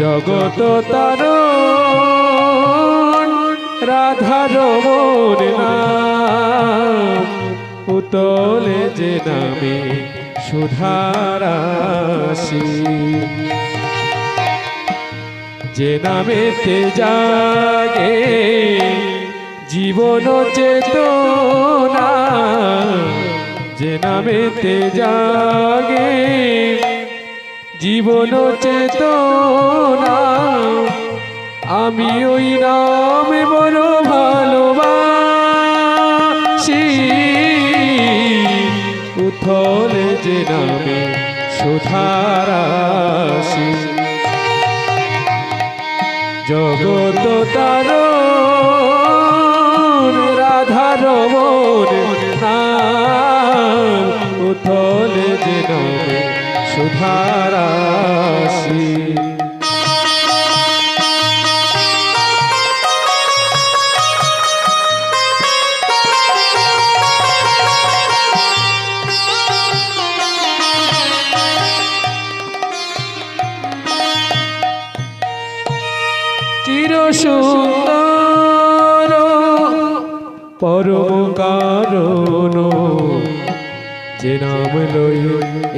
জগত তার রাধার নাম, উতলে যে নামে সুধারাশি যে নামেতে জাগে জীবন চেতনা, যে নামেতে জাগে জীবন চেতনা। আমি ওই নামে বড় ভালোবাসি। উথলে যে নামে সুধারাশি জগত তার চির সুন্দর পরম কারণ যে নাম লই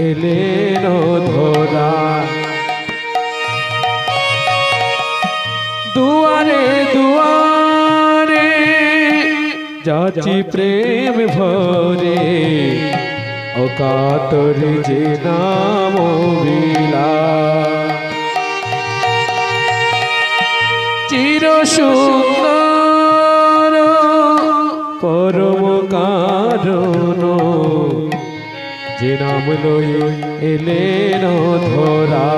এলেন ধরা। দুয়ারে দুয়ারে যাচি প্রেম ভরে, অকাতর যে নাম বিলা চির সুন্দর পরম কারণ। যে নাম লই এলেন ধরা।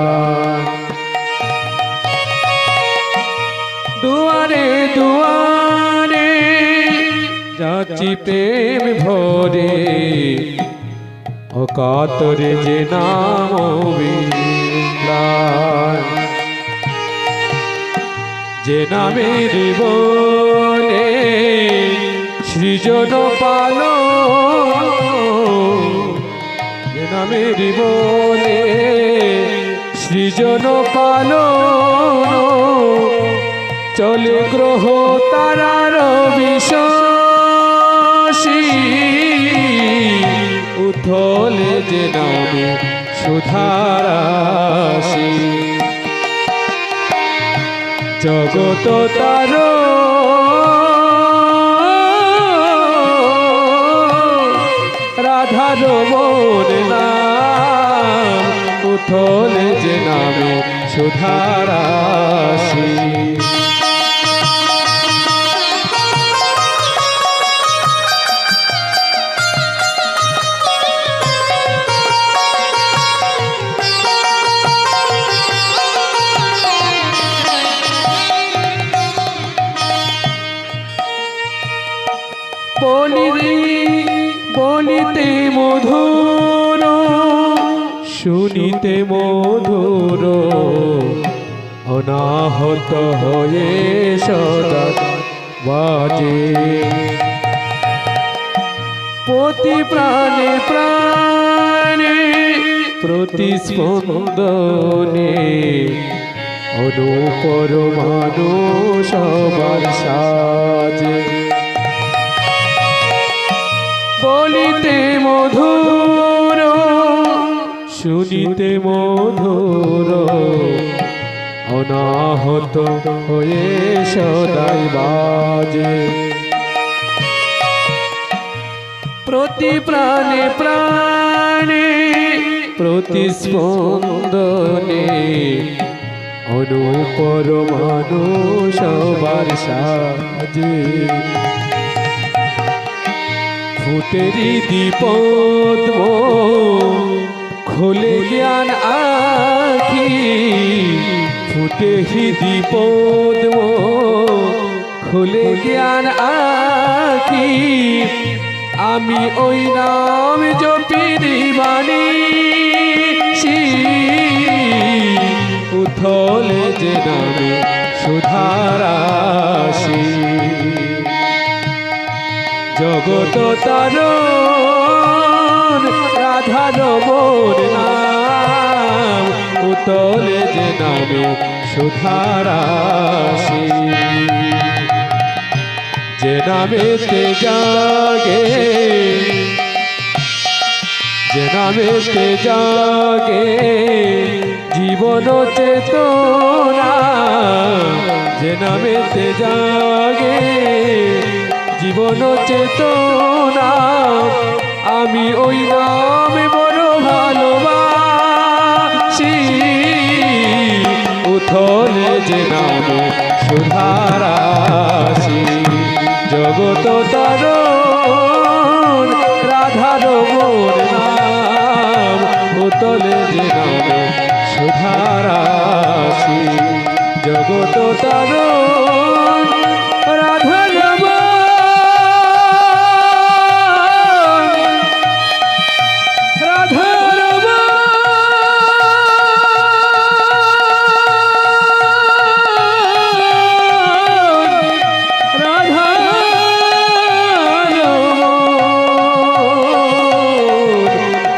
দুয়ারে দুয়ারে যাচি প্রেম ভরে। অকাতরে যে নাম বিলায়। যে নামের বলে সৃজন পাল। যে নামের বলে সৃজন পাল। চলে গ্রহ তারার বিশ্বাসী। উথলে যে নামে সুধারাশি। জগত তার। রাধার মোর নাম উথলে যে নামে সুধারাশি। বলিরে বলিতে মধুর, শুনিতে মধুর, অনাহত হয়ে সদা বাজে। প্রতি প্রাণে প্রাণে প্রতিস্পন্দনে অনুপর মানুষ সাজে। বলিতে মধুর, শুনিতে মধুর, অনাহত হয়ে সদাই বাজে। প্রতি প্রাণে প্রাণে প্রতিস্পন্দনে অনুপর মানুষ সবার সাজে। ফুটেরি দীপদ্ম খোলে জ্ঞান আখি ফুটে হি দীপদ্ম খোলে জ্ঞান আখি আমি ওই নাম জপিরি বাণী। উথলে যে নামে সুধারাশি জগত তার মন নাম, উতলে যে নামে সুধারাশি যে নামেতে জাগে, যে নামেতে জাগে, জীবন চেতনা। যে নামেতে জাগে জীবন চেতনা, আমি ওই নামে বড় ভালোবাসি। উথলে যে নামে সুধারাশি, জগত তার রাধার মোর নাম। উতলে যে নামে সুধারাশি, জগত তারণ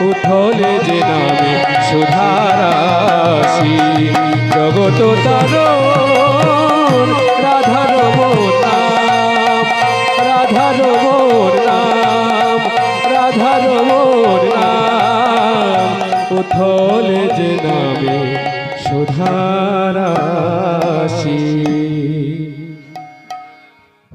উঠলে যে নামে সুধারাশি। জগত তারণ রাধার নাম রাধার নাম রাধার নাম উঠলে যে নামে সুধারাশি।